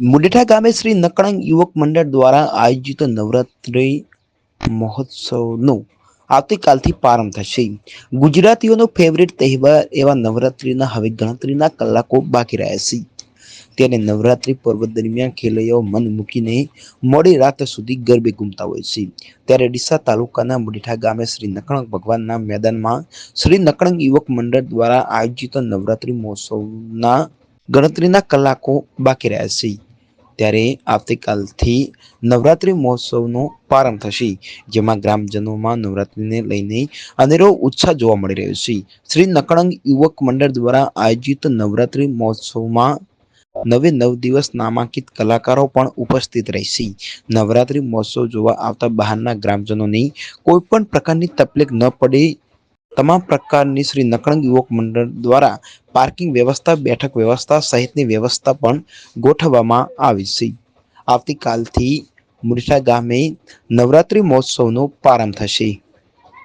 મુડેઠા ગામે શ્રી નકળંગ યુવક મંડળ દ્વારા આયોજિત નવરાત્રિ મહોત્સવનો આવતીકાલથી પ્રારંભ થશે. ગુજરાતીઓનો ફેવરેટ તહેવાર એવા નવરાત્રિના હવે ગણતરીના કલાકો બાકી રહ્યા છે. ત્યારે નવરાત્રિ પર્વ દરમિયાન ખેલૈયાઓ મન મૂકીને મોડી રાત સુધી ગરબે ઘૂમતા હોય છે. ત્યારે ડીસા તાલુકાના મુડીઠા ગામે શ્રી નકળંગ ભગવાનના મેદાનમાં શ્રી નકળંગ યુવક મંડળ દ્વારા આયોજિત નવરાત્રિ મહોત્સવના ગણતરીના કલાકો બાકી રહ્યા છે. ત્યારે આવતીકાલથી નવરાત્રિ મહોત્સવનો પ્રારંભ થશે. જેમાં ગ્રામજનોમાં નવરાત્રિને લઈને અનેરો ઉત્સાહ જોવા મળી રહ્યો છે. શ્રી નકળંગ યુવક મંડળ દ્વારા આયોજિત નવરાત્રિ મહોત્સવમાં નવે નવ દિવસ નામાંકિત કલાકારો પણ ઉપસ્થિત રહેશે. નવરાત્રિ મહોત્સવ જોવા આવતા બહારના ગ્રામજનોની કોઈ પણ પ્રકારની તકલીફ ન પડે તમામ પ્રકારની શ્રી નકળંગ યુવક મંડળ દ્વારા પાર્કિંગ વ્યવસ્થા, બેઠક વ્યવસ્થા સહિતની વ્યવસ્થા પણ ગોઠવવામાં આવી છે. આવતીકાલથી મુરછા ગામે નવરાત્રિ મહોત્સવનો પ્રારંભ થશે.